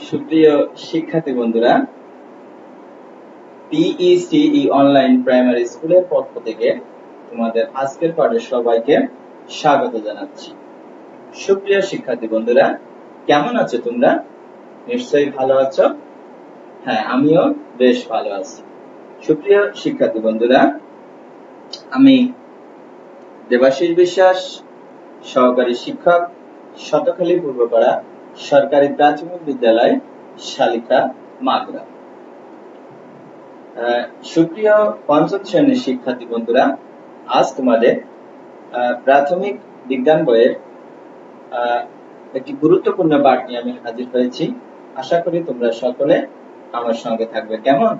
সুপ্রিয় শিক্ষার্থী বন্ধুরা পিইসিই অনলাইন প্রাইমারি স্কুলের পক্ষ থেকে তোমাদের আজকের পাঠে সবাইকে স্বাগত জানাচ্ছি। সুপ্রিয় শিক্ষার্থী বন্ধুরা, কেমন আছো তোমরা? নিশ্চয়ই ভালো আছো? হ্যাঁ আমিও বেশ ভালো আছি। সুপ্রিয় শিক্ষার্থী বন্ধুরা, আমি দেবাশিস বিশ্বাস, সহকারী শিক্ষক, শতখালী পূর্বপাড়া সরকারি প্রাথমিক বিদ্যালয় শালিকা মাগরা। সুপ্রিয় পঞ্চম শ্রেণির শিক্ষার্থী বন্ধুরা, আজ তোমাদের প্রাথমিক বিজ্ঞান বইয়ের একটি গুরুত্বপূর্ণ পাঠ নিয়ে আমি হাজির হয়েছি। আশা করি তোমরা সকলে আমার সঙ্গে থাকবে। কেমন?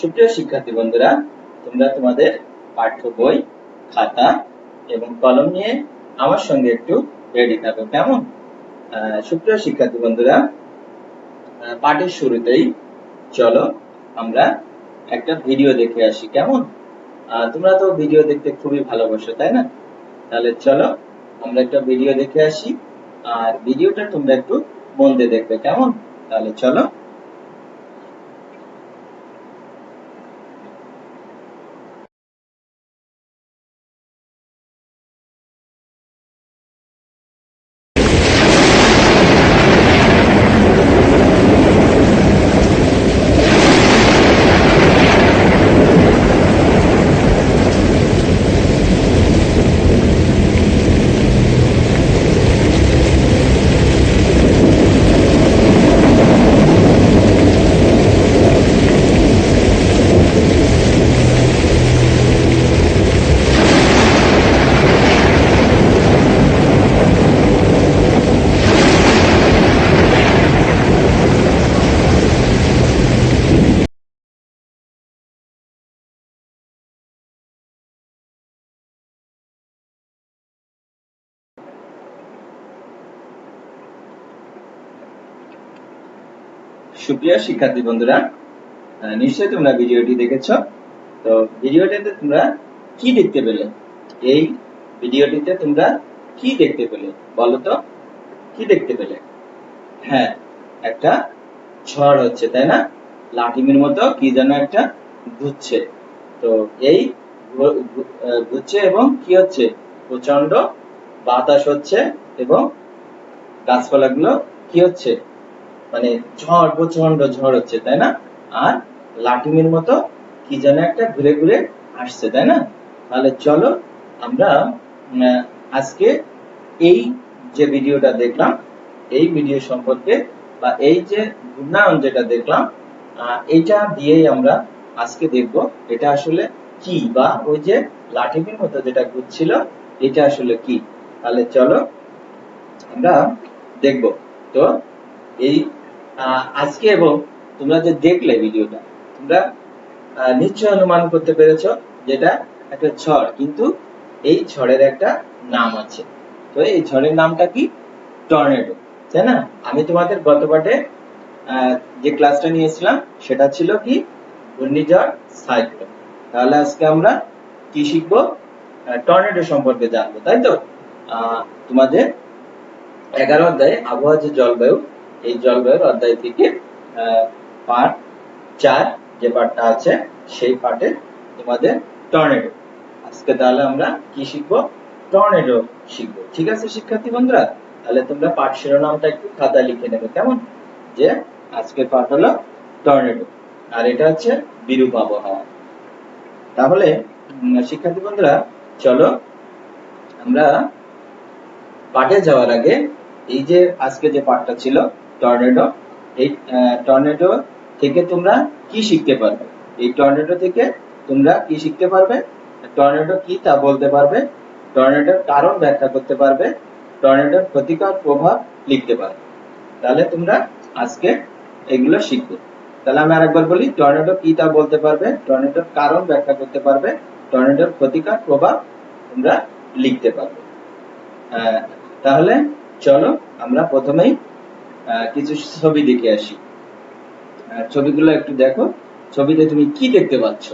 সুপ্রিয় শিক্ষার্থী বন্ধুরা, তোমরা তোমাদের পাঠ্য বই, খাতা এবং কলম নিয়ে আমার সঙ্গে একটু রেডি থাকো। কেমন? সুপ্রিয় শিক্ষার্থী বন্ধুরা পাঠের শুরুতেই চলো আমরা একটা ভিডিও দেখে আসি, কেমন? তোমরা তো ভিডিও দেখতে খুবই ভালোবাসো, তাই না? তাহলে চলো আমরা একটা ভিডিও দেখে আসি, আর ভিডিওটা তোমরা একটু মন দিয়ে দেখবে, কেমন? তাহলে চলো সুপ্রিয় শিক্ষার্থী বন্ধুরা নিশ্চয়ই তোমরা ভিডিওটি দেখেছ। তো ভিডিওটিতে তোমরা কি দেখতে পেলে? এই ভিডিওটিতে তোমরা কি দেখতে পেলে? বলো তো, কি দেখতে পেলে? হ্যাঁ একটা ঝড় হচ্ছে, তাই না? লাঠিমের মতো কি যেন একটা ঘুরছে। তো এই ঘুরছে এবং কি হচ্ছে? প্রচণ্ড বাতাস হচ্ছে এবং গাছপালাগুলো কি হচ্ছে? মানে ঝড় প্রচণ্ড ঝড় হচ্ছে, তাই না? আর লাটিমের মতো কি যেন একটা ঘুরে ঘুরে আসছে, তাই না? তাহলে চলো আমরা আজকে এই যে ভিডিওটা দেখলাম, এই ভিডিও সম্পর্কে বা এই যে ঘূর্ণায়ন যেটা দেখলাম এটা দিয়েই আমরা আজকে দেখব এটা আসলে কি বা ওই যে লাঠিমের মতো যেটা ঘুরছিল, এটা আসলে কি? তাহলে চলো আমরা দেখব। তো এই আজকে এবং তোমরা যে দেখলে ভিডিওটা, তোমরা নিশ্চয় অনুমান করতে পেরেছ যেটা একটা ঝড়, কিন্তু এই ঝড়ের একটা নাম আছে। তো এই ঝড়ের নামটা কি? টর্নেডো, তাই না? আমি তোমাদের গত পাঠে যে ক্লাসটা নিয়েছিলাম, সেটা ছিল কি? ঘূর্ণিঝড় সাইক্লোন। তাহলে আজকে আমরা কি শিখব? টর্নেডো সম্পর্কে জানব, তাই তো? তোমাদের এগারো অধ্যায়ে আবহাওয়া যে জলবায়ু এই জলবায়ুর অধ্যায় থেকে পাঠ চার যে পাঠটা আছে, সেই পাঠে তোমাদের টর্নেডো আজকে তাহলে আমরা কি শিখব? টর্নেডো শিখব। ঠিক আছে শিক্ষার্থী বন্ধুরা? তাহলে তোমরা পাঠ শিরোনামটা একটু খাতায় লিখে নেবে, কেমন? যে আজকের পাঠ হলো টর্নেডো আর এটা হচ্ছে বিরূপ আবহাওয়া। তাহলে শিক্ষার্থী বন্ধুরা, চলো আমরা পাঠে যাওয়ার আগে এই যে আজকে যে পাঠটা ছিল টর্নেডো এই টর্নেডো থেকে তোমরা কি শিখতে পারবে? এই টর্নেডো থেকে তোমরা কি শিখতে পারবে? টর্নেডো কি তা বলতে পারবে? টর্নেডোর কারণ ব্যাখ্যা করতে পারবে? টর্নেডোর ক্ষতিকর প্রভাব লিখতে পারবে। তাহলে তোমরা আজকে এগুলো শিখবে। তাহলে আমি আরেকবার বলি টর্নেডো কি তা বলতে পারবে? টর্নেডোর কারণ ব্যাখ্যা করতে পারবে। টর্নেডোর ক্ষতিকর প্রভাব তোমরা লিখতে পারবে। তাহলে চলো আমরা প্রথমেই কিছু ছবি দেখে আসি। ছবিগুলো একটু দেখো। ছবিতে তুমি কি দেখতে পাচ্ছ?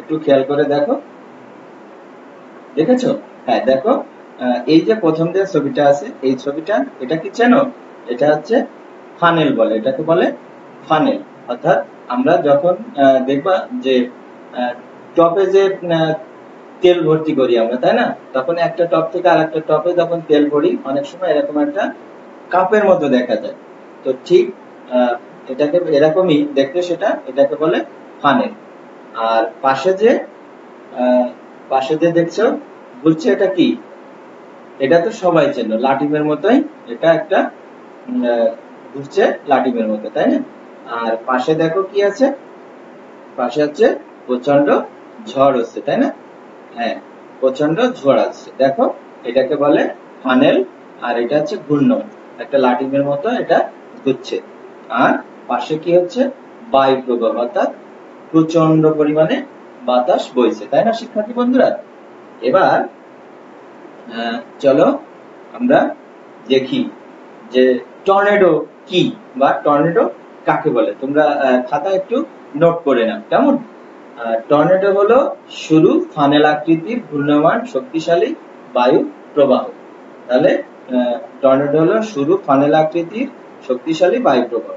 একটু খেয়াল করে দেখো। দেখেছ? হ্যাঁ দেখো। এই যে প্রথম যে ছবিটা আছে, এই ছবিটা, এটা কি চেনো এটা হচ্ছে ফানেল বলে। এটাকে বলে ফানেল অর্থাৎ আমরা যখন দেখবা যে টপে যে তেল ভর্তি করি আমরা, তাই না? তখন একটা টপ থেকে আর একটা টপে যখন তেল ভরি, অনেক সময় এরকম একটা কাপের মতো দেখা যায়। তো ঠিক এটাকে এরকমই দেখতে সেটা, এটাকে বলে ফানেল আর পাশে যে পাশে যে দেখছ বুঝছে এটা কি? এটা তো সবাই চেনো, লাটিমের মতোই, এটা একটা ঘুরছে লাটিমের মতো, তাই না? আর পাশে দেখো কি আছে? পাশে হচ্ছে প্রচণ্ড ঝড় হচ্ছে, তাই না? হ্যাঁ প্রচণ্ড ঝড় আসছে। দেখো, এটাকে বলে ফানেল আর এটা হচ্ছে ঘূর্ণ একটা লাটিমের মতো এটা ঘুরছে আর পাশে কি হচ্ছে? বায়ু প্রবাহ অর্থাৎ প্রচণ্ড পরিমাণে বাতাস বইছে। তাই না, শিক্ষার্থী বন্ধুরা? এবার চলো আমরা দেখি যে টর্নেডো কি বা টর্নেডো কাকে বলে? তোমরা খাতা একটু নোট করে নাও। কেমন? টর্নেডো হলো শুরু ফানেল আকৃতির ঘূর্ণমান শক্তিশালী বায়ু প্রবাহ তাহলে টর্নেডো হলো শুরু ফানেল আকৃতির শক্তিশালী বায়ু প্রবাহ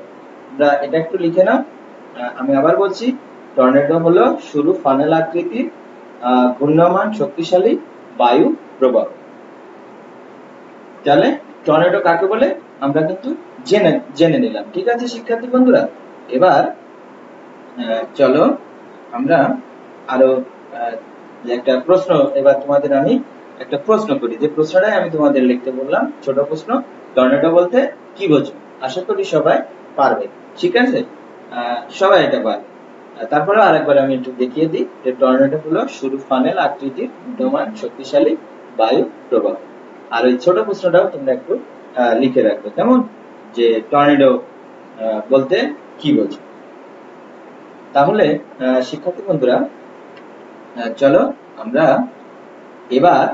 এটা একটু লিখে নাও। আমি আবার বলছি টর্নেডো হলো শুরু ফানেল আকৃতির ঘূর্ণমান, শক্তিশালী, বায়ু, প্রবাহ। তাহলে টর্নেডো কাকে বলে? আমরা কিন্তু জেনে জেনে নিলাম। ঠিক আছে, শিক্ষার্থী বন্ধুরা? এবার চলো আমরা আরও একটা প্রশ্ন, এবার তোমাদের আমি একটা প্রশ্ন করি। যে প্রশ্নটাই আমি তোমাদের লিখতে বললাম, ছোট প্রশ্ন টর্নেডো বলতে কি বোঝো আশা করি সবাই পারবে। ঠিক আছে? সবাই এটা পারবে। তারপরে আরেকবার আমি একটু দেখিয়ে দিই যে টর্নেডো হলো শুরু ফানেল আকৃতির বিদ্যমান শক্তিশালী বায়ু প্রবাহ। আর ওই ছোট প্রশ্নটাও তোমরা একটু লিখে রাখবে। কেমন? যে টর্নেডো বলতে কি বোঝো? তাহলে শিক্ষার্থী বন্ধুরা চলো আমরা এবার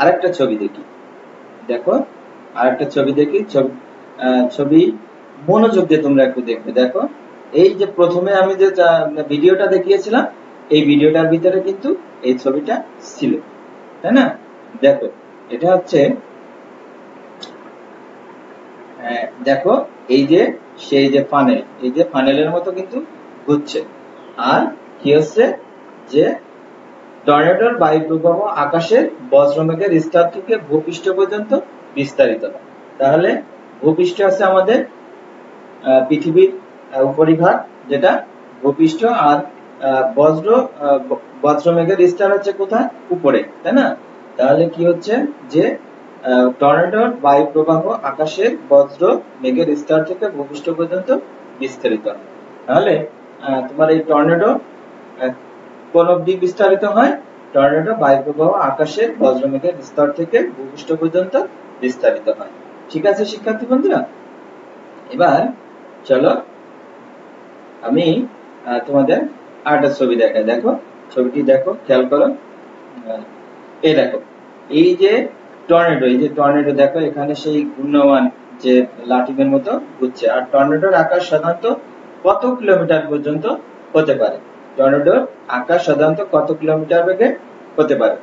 আরেকটা ছবি দেখি। দেখো, আরেকটা ছবি দেখি। ছবি ছবি, মনোযোগ দিয়ে তোমরা একটু দেখবে। দেখো, এই যে প্রথমে আমি যে ভিডিওটা দেখিয়েছিলাম, এই ভিডিওটার ভিতরে কিন্তু এই ছবিটা ছিল, তাই না? দেখো, এটা হচ্ছে দেখো, এই যে, সেই যে ফানেল এই যে ফানেলের মতো কিন্তু ঘুরছে। আর কি হচ্ছে যে টর্নেডোর বায়ু প্রবাহ আকাশের বজ্রমেঘের স্তর থেকে ভূপৃষ্ঠ পর্যন্ত বিস্তারিত। তাহলে ভূপৃষ্ঠ আছে আমাদের পৃথিবীর উপরিভাগ, যেটা ভূপৃষ্ঠ আর বজ্র বজ্রমেঘের স্তর হচ্ছে কোথায়? উপরে, তাই না? তাহলে কি হচ্ছে যে টর্নেডোর বায়ু প্রবাহ আকাশের বজ্র মেঘের স্তর থেকে ভূপৃষ্ঠ পর্যন্ত বিস্তারিত। তাহলে তোমার এই টর্নেডো কোন অবধি বিস্তারিত হয়? টর্নেডো বায়ু প্রবাহ আকাশের বজ্রমেঘের স্তর থেকে ভূপৃষ্ঠ পর্যন্ত বিস্তারিত হয়। ঠিক আছে, শিক্ষার্থী বন্ধুরা? এবার চলো আমি তোমাদের আরেকটা ছবি দেখাই। দেখো, ছবিটি দেখো, খেয়াল করো। এই দেখো, এই যে টর্নেডো, এই যে টর্নেডো দেখো, এখানে সেই ঘূর্ণমান যে লাঠিমের মতো ঘুরছে। আর টর্নেডোর আকার সাধারণত কত কিলোমিটার পর্যন্ত হতে পারে? টর্নেডোর আকার সাধারণত কত কিলোমিটার বেগে হতে পারে?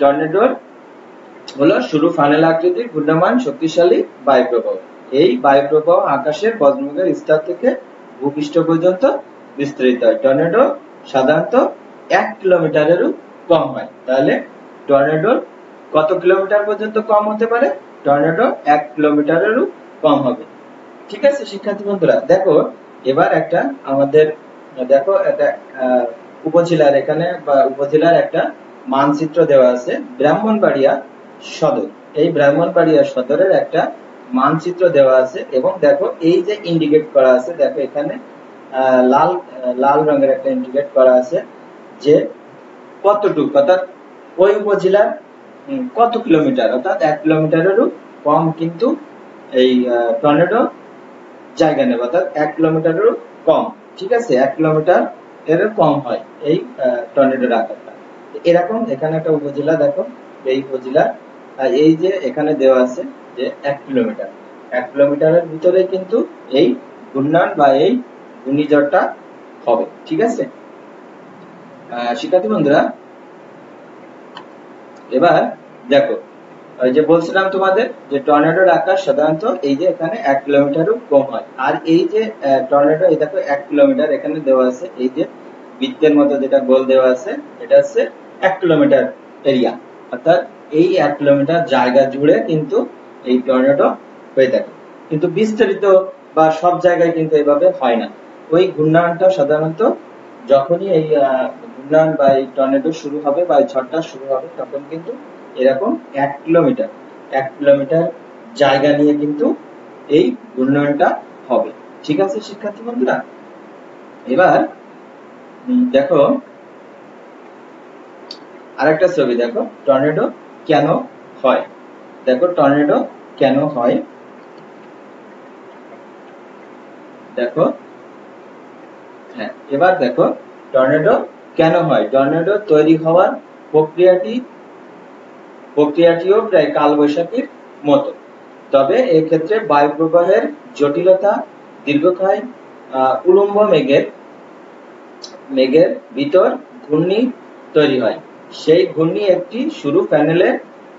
টর্নেডোর হলো শুরু ফানেল আকৃতির ঘূর্ণমান শক্তিশালী, বায়ুপ্রবাহ। এই বায়ুপ্রবাহ আকাশের বজ্রমেঘের স্তর থেকে ভূপৃষ্ঠ পর্যন্ত বিস্তৃত হয়। টর্নেডো সাধারণত এক কিলোমিটারেরও কম হয়। তাহলে টর্নেডোর কত কিলোমিটার পর্যন্ত কম হতে পারে? টর্নেডো এক কিলোমিটারেরও কম হবে। ঠিক আছে, শিক্ষার্থী বন্ধুরা, দেখো, এবার একটা আমাদের, দেখো, একটা উপজেলার এখানে বা উপজেলার একটা মানচিত্র দেওয়া আছে। ব্রাহ্মণবাড়িয়া সদর। এই ব্রাহ্মণবাড়িয়া সদরের একটা মানচিত্র দেওয়া আছে এবং দেখো এই যে ইন্ডিকেট করা আছে, দেখো এখানে লাল লাল রঙের একটা ইন্ডিকেট করা আছে যে কতটুকু, অর্থাৎ ওই উপজেলার কত কিলোমিটার, অর্থাৎ এক কিলোমিটারেরও কম কিন্তু এই টর্নেডো জায়গা নেবে অর্থাৎ এক কিলোমিটারেরও কম, ঠিক আছে? এক কিলোমিটার এর কম হয় এই টর্নেডোর আকারটা। এরকম এখানে একটা উপজেলা, দেখো, এই উপজেলা আর এই যে এখানে দেওয়া আছে যে এক কিলোমিটার। এক কিলোমিটারের ভিতরে কিন্তু এই ঘূর্ণায়ন বা এই ঘূর্ণিঝড়টা হবে, ঠিক আছে? শিক্ষার্থী বন্ধুরা, এবার দেখো, ওই যে বলছিলাম তোমাদের যে টর্নেডোর আকার সাধারণত এই যে এখানে এক কিলোমিটারও কম হয়। আর এই যে টর্নেডো, এই দেখো এক কিলোমিটার এখানে দেওয়া আছে, এই যে বৃত্তের মতো যেটা গোল দেওয়া আছে, এটা হচ্ছে এক কিলোমিটার এরিয়া। অর্থাৎ এই এক কিলোমিটার জায়গা জুড়ে কিন্তু এই টর্নেডো হয়ে থাকে। কিন্তু বিস্তারিত বা সব জায়গায় কিন্তু এভাবে হয় না। ওই ঘূর্ণায়নটা সাধারণত যখনই এই ঘূর্ণায়ন বা এই টর্নেডো শুরু হবে বা এই ঝড়টা শুরু হবে, তখন কিন্তু এরকম এক কিলোমিটার এক কিলোমিটার জায়গা নিয়ে কিন্তু এই ঘূর্ণায়নটা হবে। ঠিক আছে, শিক্ষার্থী বন্ধুরা? এবার দেখো আরেকটা ছবি, দেখো টর্নেডো কেন হয়? দেখো টর্নেডো কেন হয়? দেখো হ্যাঁ এবার দেখো টর্নেডো কেন হয়? টর্নেডো তৈরি হওয়ার প্রক্রিয়াটি, প্রক্রিয়াটিও প্রায় কালবৈশাখীর মতো। তবে এক্ষেত্রে বায়ু প্রবাহের জটিলতা দীর্ঘকায় উলম্ব মেঘের মেঘের ভিতর ঘূর্ণি তৈরি হয়। সেই ঘূর্ণি একটি সরু প্যানেলের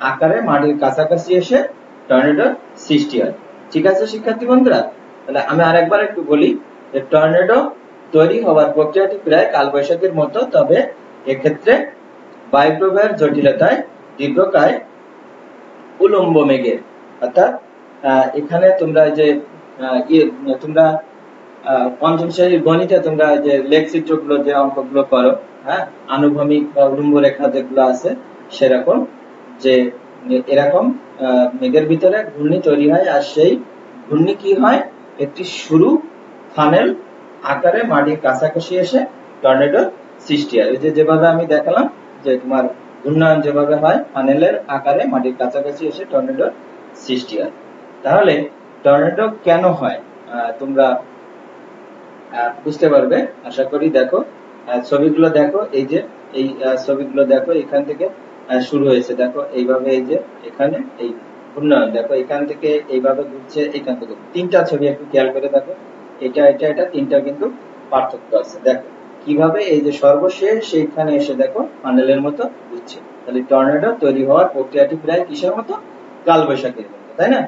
আকারে মাটির কাছাকাছি এসে টর্নেডোর সৃষ্টি হয়। ঠিক আছে শিক্ষার্থী বন্ধুরা? তাহলে আমি আরেকবার একটু বলি যে টর্নেডো তৈরি হওয়ার প্রক্রিয়াটি প্রায় কালবৈশাখীর মতো তবে এক্ষেত্রে বায়ুপ্রবাহের জটিলতায় দীর্ঘকায় উলম্ব মেঘের অর্থাৎ এখানে তোমরা যে ইয়ে, তোমরা পঞ্চম শ্রেণির গণিতে তোমরা যে লেখ চিত্রগুলো যে অঙ্কগুলো করো হ্যাঁ আনুভূমিক বা উলম্ব রেখা যেগুলো আছে সেরকম যে এরকম মেঘের ভিতরে ঘূর্ণি তৈরি হয় আর সেই ঘূর্ণি কি হয়? একটি সরু ফানেল আকারে মাটির কাছাকাছি এসে টর্নেডোর সৃষ্টি হয়। যে যেভাবে আমি দেখালাম যে তোমার ঘূর্ণায়ন যেভাবে হয় ফানেলের আকারে মাটির কাছাকাছি এসে টর্নেডোর সৃষ্টি হয়। তাহলে টর্নেডো কেন হয়? তোমরা বুঝতে পারবে। আশা করি দেখো ছবিগুলো দেখো, এই যে, এই ছবিগুলো দেখো, এখান থেকে শুরু হয়েছে। দেখো, এইভাবে এই যে, এখানে, এই ঘূর্ণায়ন দেখো, এখান থেকে এইভাবে ঘুরছে এখান থেকে। তিনটা ছবি একটু খেয়াল করে দেখো। এটা এটা এটা, তিনটা কিন্তু পার্থক্য আছে। দেখো, কীভাবে এই যে সর্বশেষ সেইখানে এসে দেখো ফানেলের মতো ঘুরছে। তাহলে টর্নেডো তৈরি হওয়ার প্রক্রিয়াটি প্রায় কিসের মতো? কালবৈশাখীর মতো, তাই না?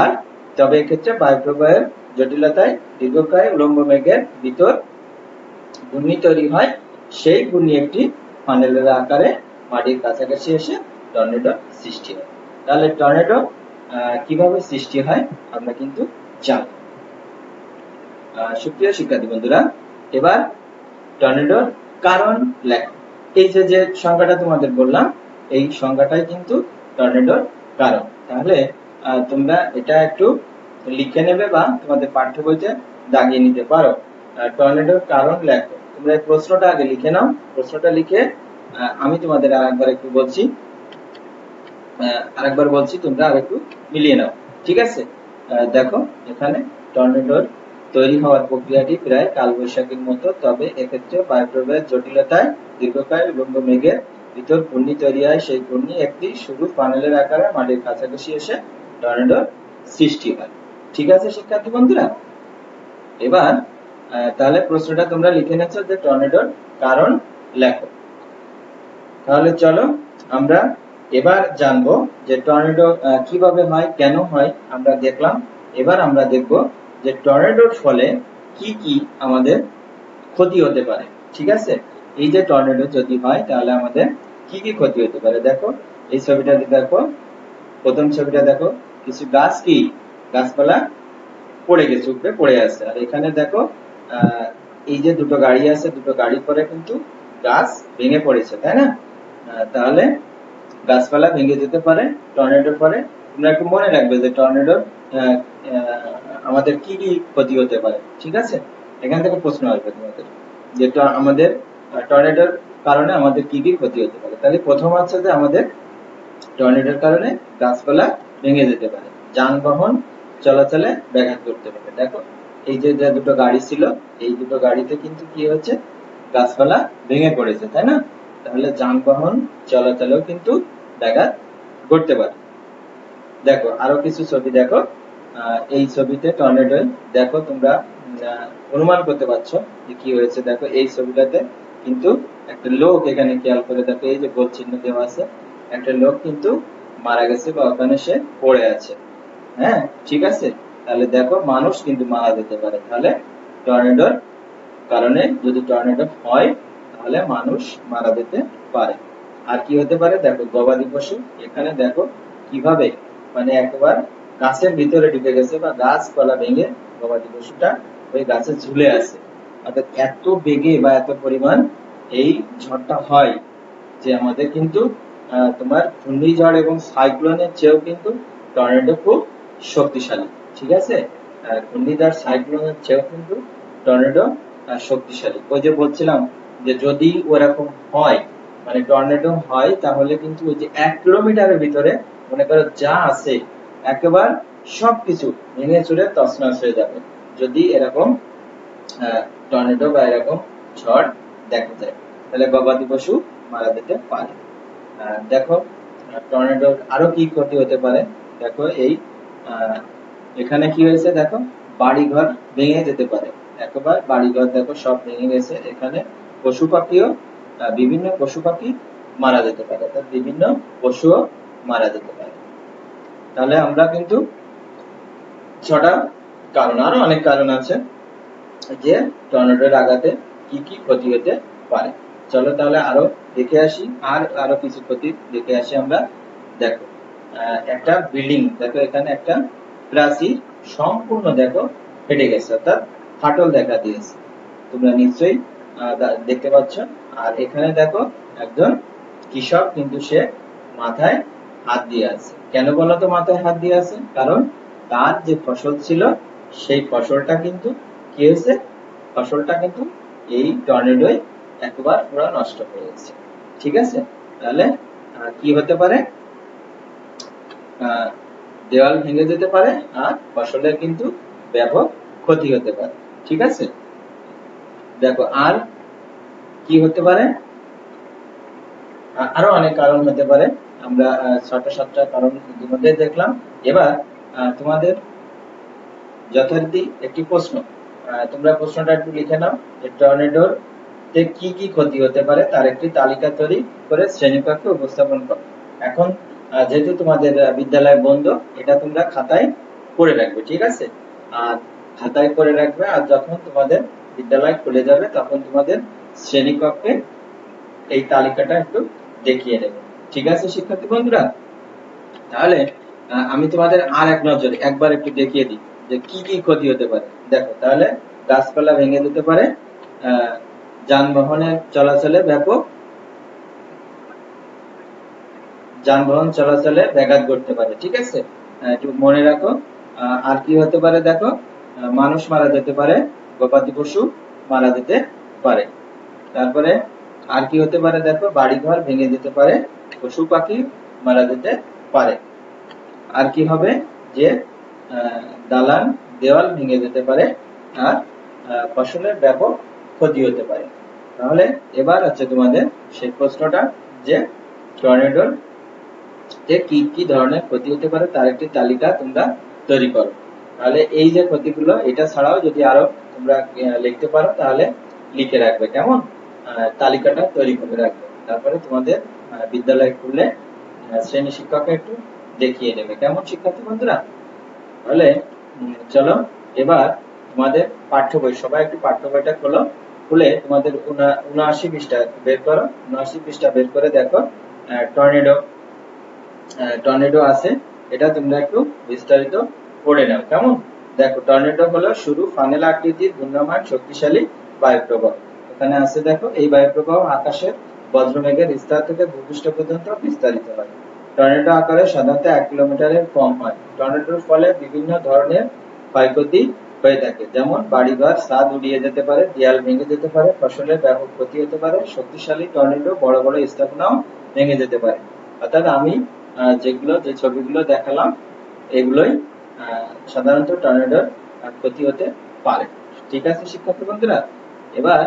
আর তবে এক্ষেত্রে বায়ুপ্রবাহের জটিলতায়, দীর্ঘকায়, উলম্ব মেঘের ভিতর ঘূর্ণি তৈরি হয়। সেই ঘূর্ণি একটি ফানেলের আকারে মাটির কাছাকাছি এসে টর্নেডো সৃষ্টি হয়। তাহলে টর্নেডো কীভাবে সৃষ্টি হয় আমরা কিন্তু জানি। সুপ্রিয় শিক্ষার্থী বন্ধুরা, এবার টর্নেডোর কারণ লেখো। এই যে যে সংখ্যাটা তোমাদের বললাম, এই সংখ্যাটাই কিন্তু টর্নেডোর কারণ। তাহলে তোমরা এটা একটু লিখে নেবে বা তোমাদের পাঠ্য বইতে দাগিয়ে নিতে পারো। টর্নেডোর কারণ লেখো। তোমরা এই প্রশ্নটা আগে লিখে নাও। প্রশ্নটা লিখে আমি তোমাদের আরেকবার একটু বলছি। আরেকবার বলছি, তোমরা আরেকটু মিলিয়ে নাও। ঠিক আছে? দেখো, এখানে টর্নেডোর তৈরি হওয়ার প্রক্রিয়াটি প্রায় কালবৈশাখীর মতো, তবে এক্ষেত্রে বায়ুপ্রবাহের জটিলতায় দীর্ঘকায় উলম্ব মেঘের ভিতর ঘূর্ণি তৈরি হয়। সেই ঘূর্ণি একটি সরু পানেলের আকারে মাটির কাছাকাছি এসে টর্নেডোর সৃষ্টি হয়। ঠিক আছে, শিক্ষার্থী বন্ধুরা? এবার তাহলে প্রশ্নটা তোমরা লিখে নিচ্ছ যে টর্নেডোর কারণ লেখো। তাহলে চলো, আমরা এবার জানব যে টর্নেডো কীভাবে হয়, কেন হয়, আমরা দেখলাম। এবার আমরা দেখব যে টর্নেডোর ফলে কি কি আমাদের ক্ষতি হতে পারে, ঠিক আছে? এই যে টর্নেডো যদি হয়, তাহলে আমাদের কি কি ক্ষতি হতে পারে? দেখো, এই ছবিটাতে দেখো, প্রথম ছবিটা দেখো, কিছু গাছ কি গাছপালা পড়ে গেছে, উপরে পড়ে আছে। আর এখানে দেখো এই যে দুটো গাড়ি আছে, দুটো গাড়ি পরে কিন্তু গাছ ভেঙে পড়েছে, তাই না? তাহলে গাছপালা ভেঙে যেতে পারে টর্নেডোর পরে। তোমরা একটু মনে রাখবে যে টর্নেডোর আমাদের কি কি ক্ষতি হতে পারে, ঠিক আছে? এখান থেকে প্রশ্ন আসবে তোমাদের, যে আমাদের টর্নেডোর কারণে আমাদের কি কি ক্ষতি হতে পারে। তাহলে প্রথম হচ্ছে যে আমাদের টর্নেডোর কারণে গাছপালা ভেঙে যেতে পারে। যানবাহন চলাচলে ব্যাঘাত করতে পারে। দেখো, এই যে দুটো গাড়ি ছিল, এই দুটো গাড়িতে কিন্তু কি হচ্ছে গাছপালা ভেঙে পড়েছে, তাই না? তাহলে যানবাহন চলাচলেও কিন্তু ব্যাঘাত ঘটতে পারে। দেখো, আরও কিছু ছবি দেখো। এই ছবিতে টর্নেডো দেখো তোমরা অনুমান করতে পারছ যে কি হয়েছে। দেখো, এই ছবিটাতে কিন্তু একটা লোক এখানে খেয়াল করে দেখো, এই যে গোল চিহ্ন দেওয়া আছে, একটা লোক কিন্তু মারা গেছে বা ওখানে সে পড়ে আছে। হ্যাঁ ঠিক আছে? তাহলে দেখো মানুষ কিন্তু মারা যেতে পারে। তাহলে টর্নেডোর কারণে যদি টর্নেডো হয়, তাহলে মানুষ মারা যেতে পারে। আর কি হতে পারে? দেখো, গবাদি পশু। এখানে দেখো কীভাবে মানে একবার গাছের ভিতরে ঢুকে গেছে বা গাছপালা ভেঙে গবাদি পশুটা ওই গাছে ঝুলে আছে। অর্থাৎ এত বেগে বা এত পরিমাণ এই ঝড়টা হয় যে আমাদের কিন্তু তোমার ঘূর্ণিঝড় এবং সাইক্লোনের চেয়েও কিন্তু টর্নেডো খুব শক্তিশালী, ঠিক আছে? ঘূর্ণিঝড় সাইক্লোনের চেয়েও কিন্তু টর্নেডো শক্তিশালী। ওই যে বলছিলাম যে যদি ওরকম হয় মানে টর্নেডো হয়, তাহলে কিন্তু ওই যে এক কিলোমিটারের ভিতরে, মনে করো যা আছে, একেবারে সবকিছু ভেঙে চুরে তছনছ হয়ে যাবে। যদি এরকম টর্নেডো বা এরকম ঝড় দেখা যায়, তাহলে গবাদি পশু মারা যেতে পারে। দেখো, টর্নেডোর আরও কি ক্ষতি হতে পারে? দেখো, এই এখানে কি হয়েছে দেখো? বাড়িঘর ভেঙে যেতে পারে। একবার বাড়িঘর দেখো, সব ভেঙে গেছে। এখানে পশু পাখিও বিভিন্ন পশু পাখি মারা যেতে পারে। অর্থাৎ বিভিন্ন পশুও মারা যেতে পারে। তাহলে আমরা কিন্তু ছটা কারণ, আরও অনেক কারণ আছে যে টর্নেডোর আঘাতে কি কি ক্ষতি হতে পারে। চলো তাহলে আরও দেখে আসি, আর আরও কিছু ক্ষতি দেখে আসি আমরা। দেখো একটা বিল্ডিং দেখো এখানে একটা প্রাচীর সম্পূর্ণ দেখো ফেটে গেছে, অর্থাৎ ফাটল দেখা দিয়েছে। তোমরা নিশ্চয়ই দেখতে পাচ্ছ। আর এখানে দেখো একজন কৃষক, কিন্তু সে মাথায় হাত দিয়ে আছে। কেন বলো তো মাথায় হাত দিয়ে আছে? কারণ তার যে ফসল ছিল, সেই ফসলটা কিন্তু কি হয়েছে? ফসলটা কিন্তু এই টর্নেডোয় একবার পুরো নষ্ট হয়ে গেছে। ঠিক আছে? তাহলে কি হতে পারে? দেওয়াল ভেঙে যেতে পারে আর ফসলের কিন্তু ব্যাপক ক্ষতি হতে পারে। ঠিক আছে? দেখো, আর কি হতে পারে? আরও অনেক কারণ হতে পারে। আমরা ছটা সাতটা কারণ ইতিমধ্যে দেখলাম। এবার তোমাদের যথারীতি একটি প্রশ্ন। তোমরা প্রশ্নটা একটু লিখে নাও। যে টর্নেডোর তে কি কি ক্ষতি হতে পারে? তার একটি তালিকা তৈরি করে শ্রেণীকক্ষে উপস্থাপন করো। এখন যেহেতু তোমাদের বিদ্যালয় বন্ধ, এটা তোমরা খাতায় করে রাখবে, ঠিক আছে? আর খাতায় করে রাখবে, আর যখন তোমাদের বিদ্যালয় খুলে যাবে, তখন তোমাদের শ্রেণীকক্ষে এই তালিকাটা একটু দেখিয়ে দেবে, ঠিক আছে, শিক্ষার্থী বন্ধুরা? তাহলে আমি তোমাদের আর এক নজরে, একবার একটু দেখিয়ে দিই যে কি কি ক্ষতি হতে পারে। দেখো, তাহলে গাছপালা ভেঙে দিতে পারে যানবাহনের চলাচলে ব্যাপক যানবাহন চলাচলে ব্যাঘাত ঘটতে পারে, ঠিক আছে? মনে রাখো। আর কি হতে পারে দেখো? মানুষ মারা যেতে পারে, গবাদি পশু মারা যেতে পারে। তারপরে আর কি হতে পারে দেখো? বাড়িঘর ভেঙে যেতে পারে, পশু পাখি মারা যেতে পারে। আর কি হবে? যে দালান, দেওয়াল ভেঙে যেতে পারে আর ফসলের ব্যাপক ক্ষতি হতে পারে। তাহলে এবার হচ্ছে তোমাদের সেই প্রশ্নটা যে, টর্নেডোর তে কি কি ধরনের ক্ষতি হতে পারে তার একটি তালিকা তোমরা তৈরি করো। তাহলে এই যে ক্ষতিগুলো, এটা ছাড়াও যদি আরও তোমরা লিখতে পারো, তাহলে লিখে রাখবে, কেমন? তালিকাটা তৈরি করে রাখবে। তারপরে তোমাদের বিদ্যালয় খুললে শ্রেণি শিক্ষককে একটু দেখিয়ে দেবে কেমন শিক্ষার্থী বন্ধুরা? তাহলে চলো, এবার তোমাদের পাঠ্য বই, সবাই একটু পাঠ্য বইটা খোলো, খুলে তোমাদের উনা- উনআশি পৃষ্ঠা বের করো। উনআশি পৃষ্ঠা বের করে দেখো টর্নেডো টর্নেডো আছে। এটা তোমরা একটু বিস্তারিত পড়ে নাও। কেমন? দেখো টর্নেডো হলো শুরু ফানেল আকৃতির ঘূর্ণমান শক্তিশালী বায়ুপ্রবাহ। এখানে আছে দেখো, এই বায়ুপ্রবাহ আকাশের বজ্রমেঘের স্তর থেকে ভূপৃষ্ঠ পর্যন্ত বিস্তারিত হয়। টর্নেডো আকারে সাধারণত এক কিলোমিটারের কম হয়। টর্নেডোর ফলে বিভিন্ন ধরনের ক্ষয়ক্ষতি হয়ে থাকে। যেমন বাড়িঘর, ছাদ উড়িয়ে যেতে পারে, দেয়াল ভেঙে যেতে পারে, ফসলের ব্যাপক ক্ষতি হতে পারে, শক্তিশালী টর্নেডো বড় বড় স্থাপনাও ভেঙে যেতে পারে। অর্থাৎ আমি যেগুলো, যে ছবিগুলো দেখালাম, এগুলোই সাধারণত টর্নেডোর ক্ষতি হতে পারে। ঠিক আছে, শিক্ষার্থী বন্ধুরা? এবার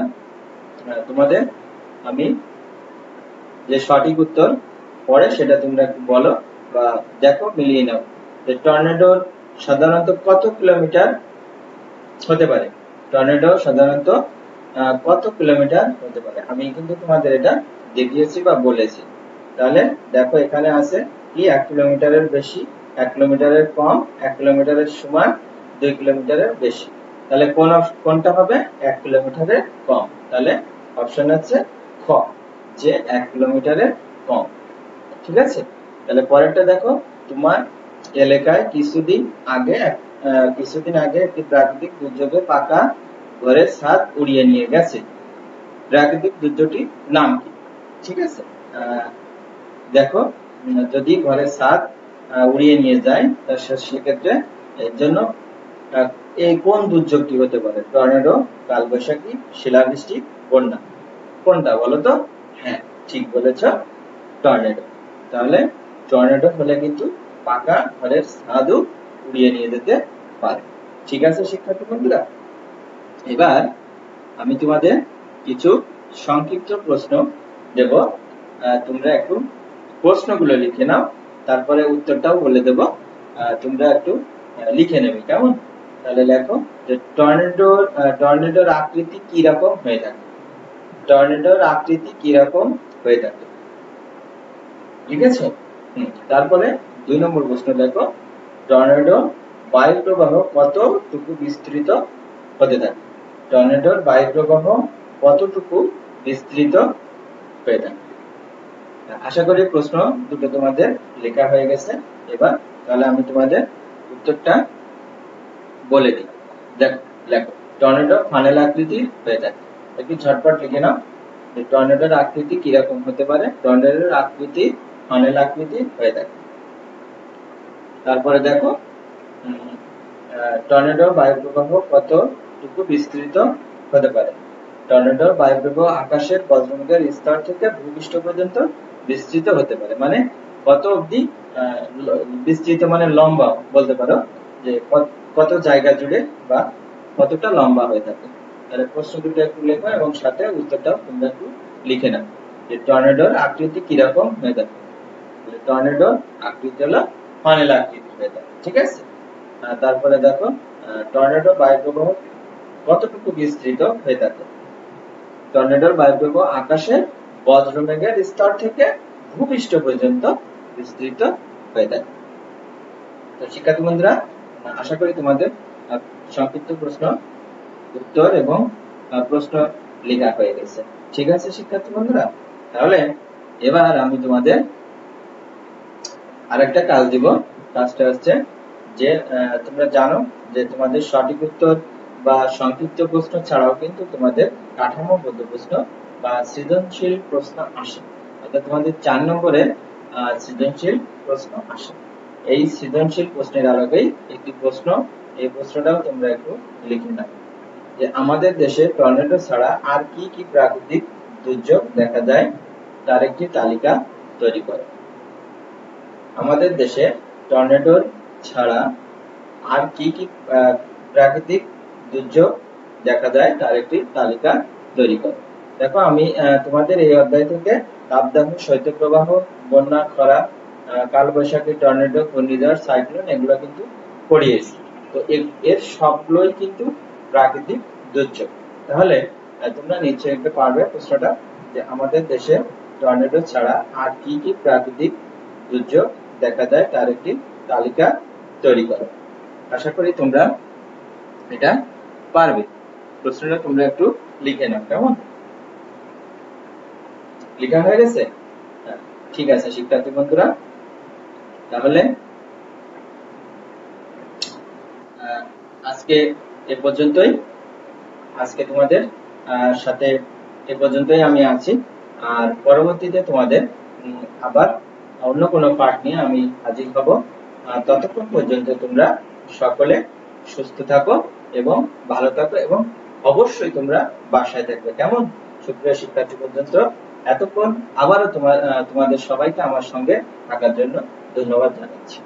তোমাদের আমি যে সঠিক উত্তর পরে সেটা তোমরা একটু বলো বা দেখো, মিলিয়ে নাও। যে টর্নেডোর সাধারণত কত কিলোমিটার হতে পারে? টর্নেডো সাধারণত কত কিলোমিটার হতে পারে? আমি কিন্তু তোমাদের এটা দেখিয়েছি বা বলেছি। তাহলে দেখো এখানে আছে কি? এক কিলোমিটারের বেশি, এক কিলোমিটারের কম, এক কিলোমিটারের সমান, দুই কিলোমিটারের বেশি। তাহলে কোন কোনটা হবে? এক কিলোমিটারের কম। তাহলে অপশন হচ্ছে খ, যে এক কিলোমিটারের কম। ঠিক আছে? তাহলে পরেরটা দেখো, তোমার এলাকায় কিছুদিন আগে কিছুদিন আগে একটি প্রাকৃতিক দুর্যোগে পাকা ঘরের ছাদ উড়িয়ে নিয়ে গেছে। প্রাকৃতিক দুর্যোগটির নাম কি? ঠিক আছে? দেখো যদি ঘরের ছাদ উড়িয়ে নিয়ে যায়, তা সেক্ষেত্রে এর জন্য এই কোন দুর্যোগটি হতে পারে। টর্নেডো, কালবৈশাখী, শিলাবৃষ্টি, বন্যা। কোনটা বলো তো? হ্যাঁ ঠিক বলেছ, টর্নেডো। তাহলে টর্নেডো হলে কিন্তু পাকা ঘরের ছাদও উড়িয়ে নিয়ে যেতে পারে। ঠিক আছে, শিক্ষার্থী বন্ধুরা? এবার আমি তোমাদের কিছু সংক্ষিপ্ত প্রশ্ন দেব। তোমরা একটু প্রশ্নগুলো লিখে নাও, তারপরে উত্তরটাও বলে দেব। তোমরা একটু লিখে নেবে, কেমন? তাহলে লেখো যে টর্নেডোর টর্নেডোর আকৃতি কি রকম হয়ে থাকে? টর্নেডোর আকৃতি কি রকম হয়ে থাকে? ঠিক আছে? তারপরে দুই নম্বর প্রশ্ন দেখো। টর্নেডো বায়ু প্রবাহ কতটুকু বিস্তৃত হতে থাকে? টর্নেডোর বায়ু প্রবাহ কতটুকু বিস্তৃত হয়ে থাকে? আশা করি প্রশ্ন দুটো তোমাদের লেখা হয়ে গেছে। এবার তাহলে আমি তোমাদের উত্তরটা বলে দিই। দেখো, লেখো টর্নেডো ফানেল আকৃতির হয়ে থাকে একটু ঝটপট লিখে নাও, যে টর্নেডোর আকৃতি কীরকম হতে পারে? টর্নেডোর আকৃতি ফানেল আকৃতি হয়ে থাকে তারপরে দেখো টর্নেডো বায়ুপ্রবাহ কতটুকু বিস্তৃত হতে পারে? টর্নেডোর বায়ুপ্রবাহ আকাশের বজ্রমেঘের স্তর থেকে ভূপৃষ্ঠ পর্যন্ত বিস্তৃত হতে পারে। মানে কত অবধি বিস্তৃত মানে লম্বা বলতে পারো, যে কত- জায়গা জুড়ে বা কতটা লম্বা হয়ে থাকে। তাহলে প্রশ্ন দুটো একটু লেখো এবং সাথে উত্তরটাও তোমরা একটু লিখে নাও। যে টর্নেডোর আকৃতি কীরকম হয়ে থাকে? টর্নেডোর আকৃতি হলো ফানেল আকৃতি হয়ে থাকে, ঠিক আছে? তারপরে দেখো টর্নেডো বায়ুপ্রবাহ কতটুকু বিস্তৃত হয়ে থাকে? টর্নেডোর বায়ুপ্রবাহ আকাশের বজ্রমেঘের স্তর থেকে ভূপৃষ্ঠ পর্যন্ত বিস্তৃত হয়ে থাকে। তো শিক্ষার্থী বন্ধুরা, আশা করি তোমাদের সংক্ষিপ্ত প্রশ্ন, উত্তর এবং প্রশ্ন লেখা হয়ে গেছে। ঠিক আছে শিক্ষার্থী বন্ধুরা? তাহলে এবার আমি তোমাদের আরেকটা কাজ দিব। কাজটা হচ্ছে যে তোমরা জানো যে তোমাদের সঠিক উত্তর বা সংক্ষিপ্ত প্রশ্ন ছাড়াও কিন্তু তোমাদের কাঠামোবদ্ধ প্রশ্ন বা সৃজনশীল প্রশ্ন আসে। অর্থাৎ তোমাদের চার নম্বরে সৃজনশীল প্রশ্ন আসে। এই সৃজনশীল প্রশ্নের আলোকেই একটি প্রশ্ন। এই প্রশ্নটাও তোমরা একটু লিখে নাও। যে আমাদের দেশে টর্নেডো ছাড়া আর কি কি প্রাকৃতিক দুর্যোগ দেখা যায়, তার একটি তালিকা তৈরি করো। আমাদের দেশে টর্নেডোর ছাড়া আর কি কি প্রাকৃতিক দুর্যোগ দেখা যায়, তার একটি তালিকা তৈরি করো। দেখো, আমি তোমাদের এই অধ্যায় থেকে তাপদাহ শৈত্যপ্রবাহ, বন্যা, খরা কালবৈশাখী, টর্নেডো, ঘূর্ণিঝড়, সাইক্লোন এগুলো কিন্তু পড়িয়েছি। তো এর- সবগুলোই কিন্তু প্রাকৃতিক দুর্যোগ। তাহলে তোমরা নিশ্চয়ই একটা পারবে প্রশ্নটা যে আমাদের দেশে টর্নেডো ছাড়া আর কি কি প্রাকৃতিক দুর্যোগ দেখা যায় তার একটি তালিকা তৈরি করো। আশা করি তোমরা এটা পারবে। প্রশ্নটা তোমরা একটু লিখে নাও, কেমন? লেখা হয়ে গেছে? ঠিক আছে, শিক্ষার্থী বন্ধুরা। তাহলে আজকে এ পর্যন্তই। আজকে তোমাদের সাথে এ পর্যন্তই আমি আছি। আর পরবর্তীতে তোমাদের আবার অন্য কোনো পাঠ নিয়ে আমি হাজির হব। ততক্ষণ পর্যন্ত তোমরা সকলে সুস্থ থাকো এবং ভালো থাকো এবং অবশ্যই তোমরা বাসায় থাকবে। কেমন? সুপ্রিয় শিক্ষার্থী পর্যন্ত এতক্ষণ আবারও তোমাদের সবাইকে আমার সঙ্গে থাকার জন্য ধন্যবাদ জানাচ্ছি।